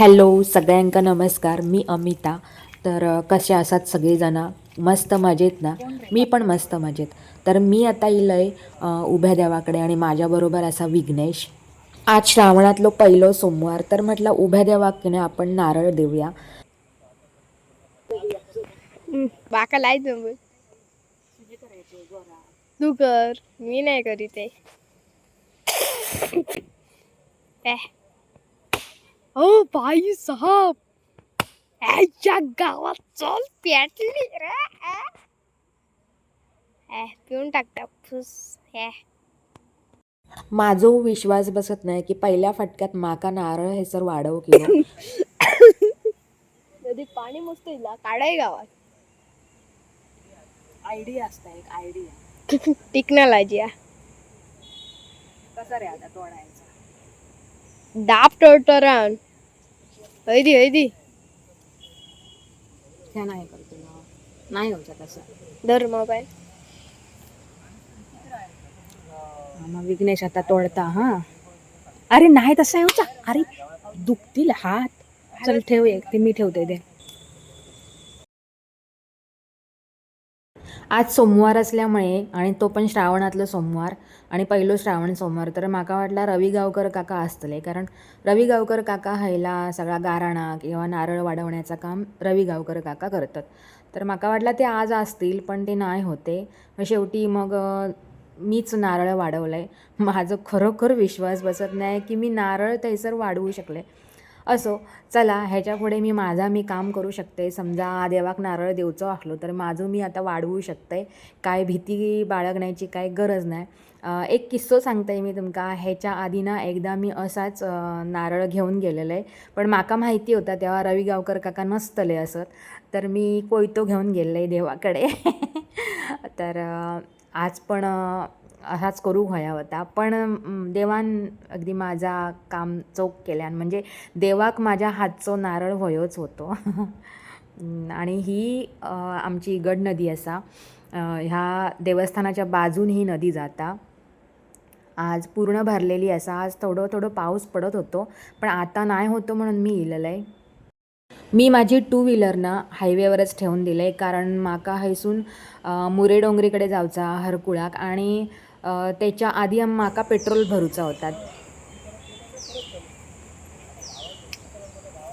Hello सगळ्यांका नमस्कार. मी अमिता. तर कसे आसात सगळीजणं? मस्त मजेत ना? मी पण मस्त मजेत. तर मी आता इलय अ, उभ्या देवाकडे आणि माझ्याबरोबर असा विघ्नेश. आज श्रावणातलो पहिलो सोमवार तर म्हटलं उभ्या देवाकडे आपण नारळ देऊया. बाका लाई तू कर. मी नाही करीत आहे. ओ बाई साहब. याच्या गावात चल पेटली रे ए. ए, पिऊन टाकता फुस. माझो विश्वास बसत नाही की पहिल्या फटक्यात माका नारळ हे सर वाढव किंवा नदीत पाणी मस्त इला काढाय गावात. आयडिया असता एक आयडिया टिकना लाजिया कसा रे आता तोडायचा? डाप टोटरान. हैदी हैदी त्या नाही करतो ना नाही होता तसं धर मोबाईल. हा, मग विघ्नेश आता तोडता हा. अरे नाही तसं येऊचा अरे दुखतील हात. चल ठेव एक ते मी ठेवते दे. आज सोमवार असल्यामुळे आणि तो पण श्रावणातलं सोमवार आणि पहिलो श्रावण सोमवार तर माका वाटला रवी गावकर काका असतले कारण रवी गावकर काका हायला सगळा गाराणा किंवा नारळ वाढवण्याचं काम रवी गावकर काका करतात. तर माका वाटला ते आज असतील पण ते नाही होते. मग शेवटी मग मीच नारळ वाढवलं आहे माझं खरोखर विश्वास बसत नाही की मी नारळ थंयसर वाढवू शकले. असो. चला ह्याच्या पुढे मी माझा मी काम करू शकते. समजा देवाक नारळ देवचो असलो तर माझं मी आता वाढवू शकते. काय भीती बाळगण्याची काय गरज नाही. एक किस्सो सांगते मी तुमका. ह्याच्या आधी ना एकदा मी असाच नारळ घेऊन गेलेलं. आहे पण माका माहिती होता तेव्हा रवी गावकर काका नसतले असत. तर मी कोयतो घेऊन गेलेलं आहे देवाकडे. तर आज पण असाच करू हया होता पण देवान अगदी माझा काम चोख केल्यान म्हणजे देवाक माझ्या हातचो नारळ व्हयोच होतो. आणि ही आमची गड नदी असा. ह्या देवस्थानाच्या बाजून ही नदी जाता. आज पूर्ण भरलेली असा. आज थोडं थोडं पाऊस पडत होतो. पण आता नाही होतो म्हणून मी इलेलं आहे मी माझी टू व्हीलर ना हायवेवरच ठेवून दिलं आहे कारण माका हैसून मुरे डोंगरीकडे जावचा हरकुळाक. आणि त्याच्या आधी माका पेट्रोल भरूचा होता.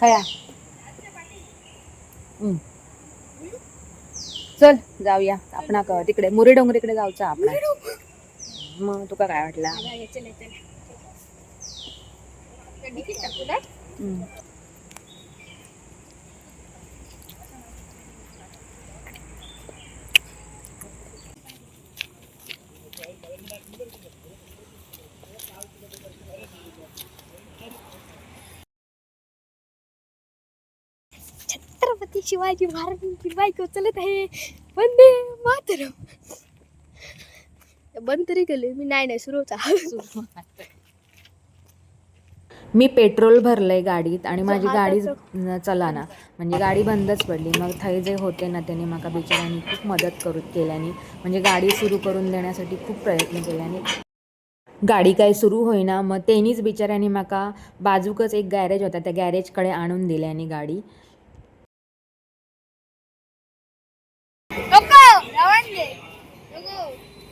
थया. हं. चल जाऊया. आपणा क- तिकडे मुरे डोंगरीकडे जाऊचा आपण. मग तुका काय वाटला हं. छत्रपती शिवाजी महाराजांची बायको चलत आहे. वंदे मातरम. बंद तरी केले मी नाही नाही सुरू होता. मी पेट्रोल भरलंय गाडीत आणि माझी गाडी चला. ना म्हणजे गाडी बंदच पडली. मग थंय जे होते ना त्यांनी माका बिचारांनी खूप मदत करू केल्यानी. म्हणजे गाडी सुरू करून देण्यासाठी खूप प्रयत्न केल्यानी. गाडी काय सुरू होईना. मग त्यांनीच बिचाऱ्यांनी माका बाजूकच एक गॅरेज होता. त्या गॅरेजकडे आणून दिल्यानी गाडी.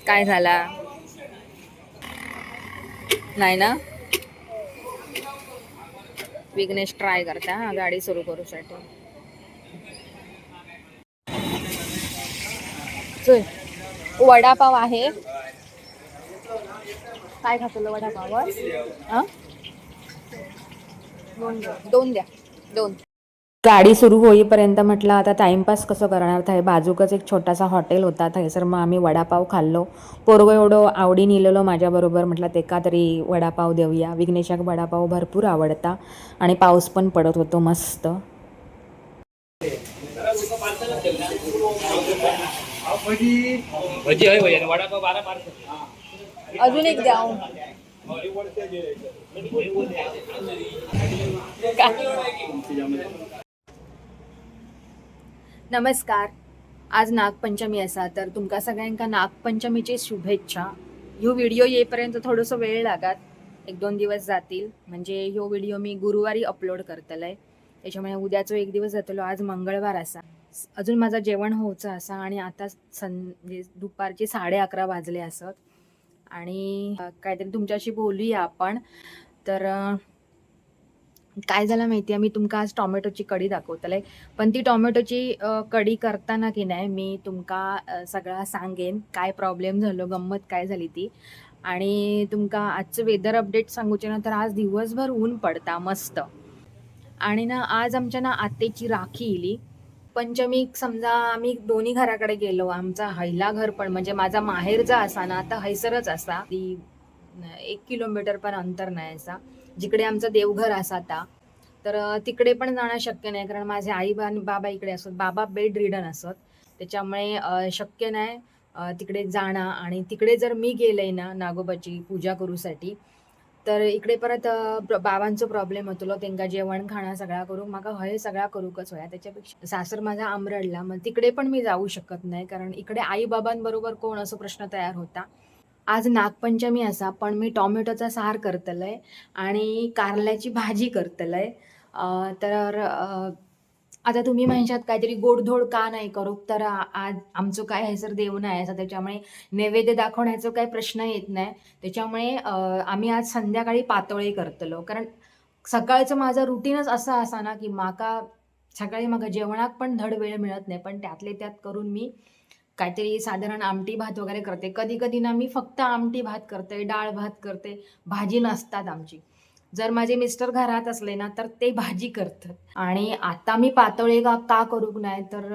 काय झाला? नाही ना? विघ्नेश ट्राय करता हा गाडी सुरू करूसाठी. वडापाव आहे. काय खातलं वडापावर द्या दोन द्या दोन. गाडी सुरू होईपर्यंत म्हटलं आता टाइमपास कसं करणार? थाय बाजूकच एक छोटासा हॉटेल होता. थंयसर मग आम्ही वडापाव खाल्लो. पोरगो एवढं आवडी नेलेलो माझ्याबरोबर. म्हटलं तेका तरी वडापाव देऊया. विघ्नेशाक वडापाव भरपूर आवडता. आणि पाऊस पण पडत होतो मस्त. अजून एक द्या. नमस्कार. आज नागपंचमी असा तर तुमका सगळ्यांका नागपंचमीची शुभेच्छा. ह्यो व्हिडिओ येईपर्यंत थोडंसं वेळ लागात. एक दोन दिवस जातील. म्हणजे ह्यो व्हिडिओ मी गुरुवारी अपलोड करतलंय. त्याच्यामुळे उद्याचो एक दिवस जातलो. आज मंगळवार असा. अजून माझं जेवण होचं असा आणि आता सं म्हणजे दुपारचे साडे अकरा वाजले असत. आणि काहीतरी तुमच्याशी बोलूया आपण. तर काय झालं माहिती आहे मी तुमका आज टॉमॅटोची कडी दाखवतले पण ती टॉमॅटोची कडी कढी करताना की नाही मी तुमका सगळा सांगेन काय प्रॉब्लेम झालो गंमत काय झाली ती. आणि तुमका आजचं वेदर अपडेट सांगूचे ना तर आज दिवसभर ऊन पडता मस्त. आणि ना आज आमच्या ना आतेची राखी इली. पंचमीक समजा आम्ही दोन्ही घराकडे गेलो आमचा हैला घर पण म्हणजे माझा माहेरचा असा ना आता हैसरच असा ती एक किलोमीटर पण अंतर नाही असा. जिकडे आमचं देवघर असा आता तर तिकडे पण जाणं शक्य नाही. कारण माझे आई बा आणि बाबा इकडे असत बाबा बेड रिडन असत त्याच्यामुळे शक्य नाही तिकडे जाणं. आणि तिकडे जर मी गेले ना नागोबाची पूजा करूसाठी तर इकडे परत प्र- बाबांचो प्रॉब्लेम होतलो तेंका जेवण खाणं सगळा करू. म्हाका हय सगळा करूकच होया? त्याच्यापेक्षा सासर माझा आमरडला. मग तिकडे पण मी जाऊ शकत नाही. कारण इकडे आई बाबांबरोबर कोण? असं प्रश्न तयार होता. आज नागपंचमी असा पण मी टॉमॅटोचा सार करतलंय आणि कारल्याची भाजी करतलंय. तर आता तुम्ही म्हणशात काहीतरी गोडधोड का नाही करू? तर आज आमचं काय आहे सर देव नाही असं त्याच्यामुळे नैवेद्य दाखवण्याचा काही प्रश्न येत नाही. त्याच्यामुळे आम्ही आज संध्याकाळी पातोळी करतलो. कारण सकाळचं माझं रुटीनच असं असा ना की माका सकाळी मग जेवणाक पण धड वेळ मिळत नाही पण त्यातले त्यात करून मी काहीतरी साधारण आमटी भात वगैरे करते. कधी कधी ना मी फक्त आमटी भात करते डाळ भात करते. भाजी नसतात आमची. जर माझे मिस्टर घरात असले ना तर ते भाजी करतात. आणि आता मी पातोळे का का करूक नाही तर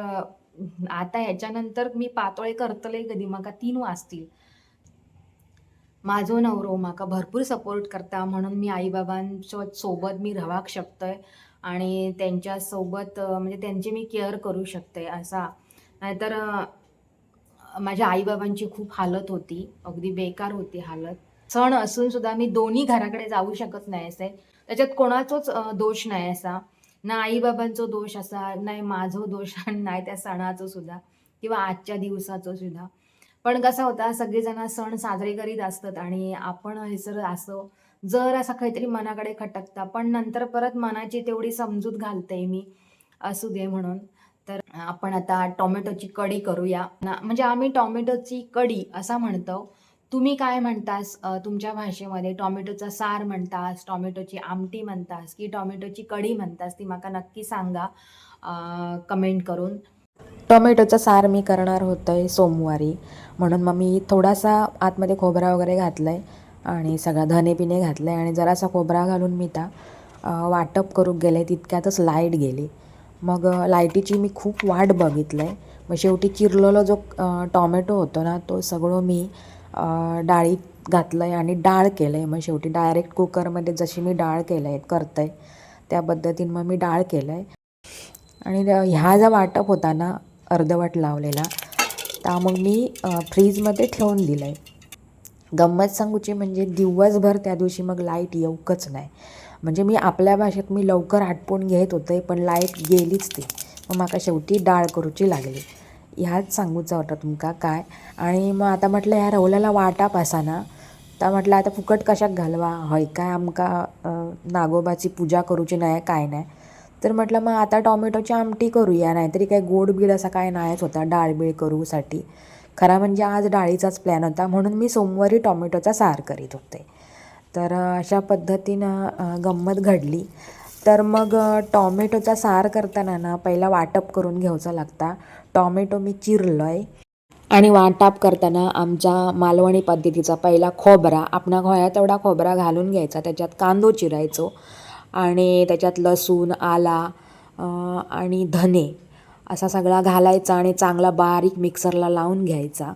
आता ह्याच्यानंतर मी पातोळे करतले कधी माका तीन वाजतील. माझो नवरो माका भरपूर सपोर्ट करता म्हणून मी आईबाबांच्या सोबत मी राहूक शकतोय. आणि त्यांच्यासोबत म्हणजे त्यांची मी केअर करू शकते असा. नाहीतर माझ्या आईबाबांची खूप हालत होती. अगदी बेकार होती हालत. सण असून सुद्धा मी दोन्ही घराकडे जाऊ शकत नाही असे. त्याच्यात कोणाचोच दोष नाही असा. ना आईबाबांचो दोष असा नाही माझं दोष आणि नाही त्या सणाचो सुद्धा किंवा आजच्या दिवसाचो सुद्धा. पण कसा होता सगळेजण सण साजरे करीत असतात आणि आपण हे सर असं जर असा काहीतरी मनाकडे खटकता पण नंतर परत मनाची तेवढी समजूत घालते मी. असू दे म्हणून. तर आपण आता टोमॅटोची कढी करूया. ना म्हणजे आम्ही टोमॅटोची कढी असा म्हणतो. तुम्ही काय म्हणतास? तुमच्या भाषेमध्ये टोमॅटोचा सार म्हणतास टोमॅटोची आमटी म्हणतास की टोमॅटोची कढी म्हणतास ती माका नक्की सांगा कमेंट करून. टोमॅटोचा सार मी करणार होतंय सोमवारी. म्हणून मग मी थोडासा आतमध्ये खोबरा वगैरे घातला आहे आणि सगळा धने पिणे घातलं आहे आणि जरासा खोबरा घालून मी त्या वाटप करू गेले तितक्यातच लाइट गेली. मग लायटीची लाईटीची मी खूप वाट बघितलं आहे मग शेवटी चिरलेला जो टॉमॅटो होतो ना तो सगळं मी डाळीत घातलं आहे आणि डाळ केलं आहे मग शेवटी डायरेक्ट कुकरमध्ये जशी मी डाळ केलं आहे करतं आहे त्या पद्धतीनं मग मी डाळ केलं आहे आणि ह्या ज्या वाटप होता ना अर्धवट लावलेला त्या मग मी फ्रीजमध्ये ठेवून दिलं आहे गंमत सांगूची म्हणजे दिवसभर त्या दिवशी मग लाइट येऊकच नाही. म्हणजे मी आपल्या भाषेत मी लवकर आटपून घेत होते पण लाइट गेलीच ती. मग म्हाका शेवटी डाळ करूची लागली. ह्याच सांगूचा होता तुमका काय? आणि मग आता म्हटलं ह्या रवल्याला वाटाप असा ना. तर म्हटलं आता फुकट कशाक घालवा? हय काय आमका नागोबाची पूजा करूची नाही काय नाही तर म्हटलं मग आता टॉमॅटोची आमटी करूया नाहीतरी काय गोड बीड असा काय नाहीच होता डाळ बीळ करूसाठी खरा म्हणजे आज डाळीचाच प्लॅन होता म्हणून मी सोमवारी टॉमॅटोचा सार करीत होते. तर अशा पद्धतीनं गंमत घडली. तर मग टॉमॅटोचा सार करताना ना पहिला वाटप करून घ्यायचा लागता. टॉमॅटो मी चिरलो आहे आणि वाटप करताना आमच्या मालवणी पद्धतीचा पहिला खोबरा आपणा होया तेवढा खोबरा घालून घ्यायचा. त्याच्यात कांदो चिरायचो. आणि त्याच्यात लसूण आला आणि धने असा सगळा घालायचा आणि चांगला बारीक मिक्सरला लावून घ्यायचा.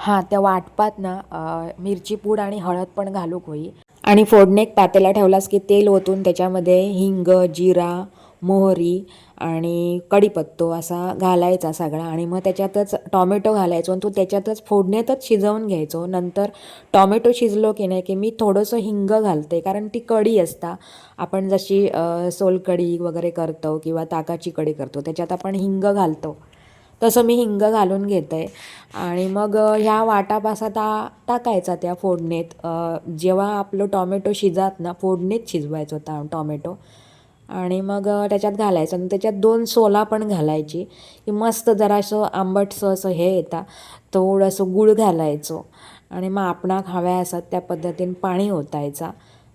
हां त्या वाटपात ना मिरची पूड आणि हळद पण घालूक होई. आणि फोडणीक पातेला ठेवलास की तेल ओतून त्याच्यामध्ये हिंग जिरा मोहरी आणि कढीपत्तो असा घालायचा सगळा आणि मग त्याच्यातच टॉमॅटो घालायचो आणि तो त्याच्यातच फोडणीतच शिजवून घ्यायचो. नंतर टॉमॅटो शिजलो की नाही की मी थोडंसं हिंग घालते कारण ती कढी असता. आपण जशी सोलकढी वगैरे करतो किंवा ताकाची कढी करतो त्याच्यात आपण हिंग घालतो. तसं मी हिंग घालून घेते. आणि मग ह्या वाटापासा ता टाकायचा त्या फोडणीत. जेव्हा आपलं टॉमॅटो शिजात ना फोडणीत शिजवायचं होता टॉमॅटो. आणि मग त्याच्यात घालायचं. आणि त्याच्यात दोन सोला पण घालायची. की मस्त जरासं आंबटसं असं हे येतं. थोडंसं गूळ घालायचो. आणि मग आपणाक हव्या असतात त्या पद्धतीने पाणी ओतायचा.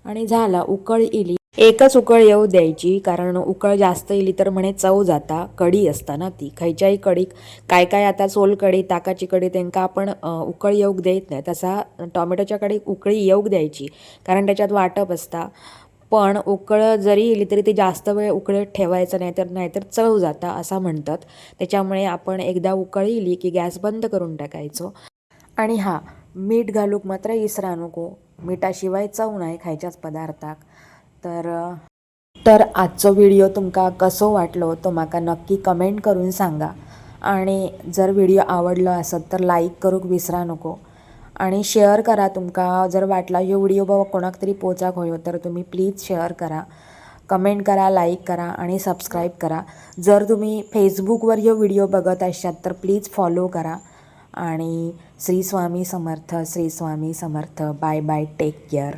आणि झाला उकळ इली. एकच उकळ येऊ द्यायची कारण उकळ जास्त येली तर म्हणे चव जाता कढी असता ना ती. खयच्याही कडीक काय काय आता सोल कडी ताकाची कडी त्यांका आपण उकळ येऊक देत नाही. तसा टॉमॅटोच्या कडीक उकळी येऊक द्यायची कारण त्याच्यात वाटप असता. पण उकळ जरी इली तरी ते जास्त वेळ उकळत ठेवायचं नाही तर नाहीतर चव जाता असं म्हणतात. त्याच्यामुळे आपण एकदा उकळी इली की गॅस बंद करून टाकायचो. आणि हां मीठ घालूक मात्र इसरा नको. मिठाशिवाय चव नाही खायच्याच पदार्थाक. तर तर आजचो व्हिडिओ तुमका कसो वाटलो तो म्हाका नक्की कमेंट करून सांगा. आणि जर व्हिडिओ आवडलो असत तर लाईक करूक विसरा नको. आणि शेअर करा तुमका. जर वाटला ह्यो व्हिडिओ बाबा कोणाक तरी पोचाक होयो तर तुम्ही प्लीज शेअर करा. कमेंट करा लाईक करा आणि सबस्क्राईब करा. जर तुम्ही फेसबुकवर ह्यो व्हिडिओ बघत असाल तर प्लीज फॉलो करा. आणि Shri Swami Samarth Shri Swami Samarth. Bye bye take care.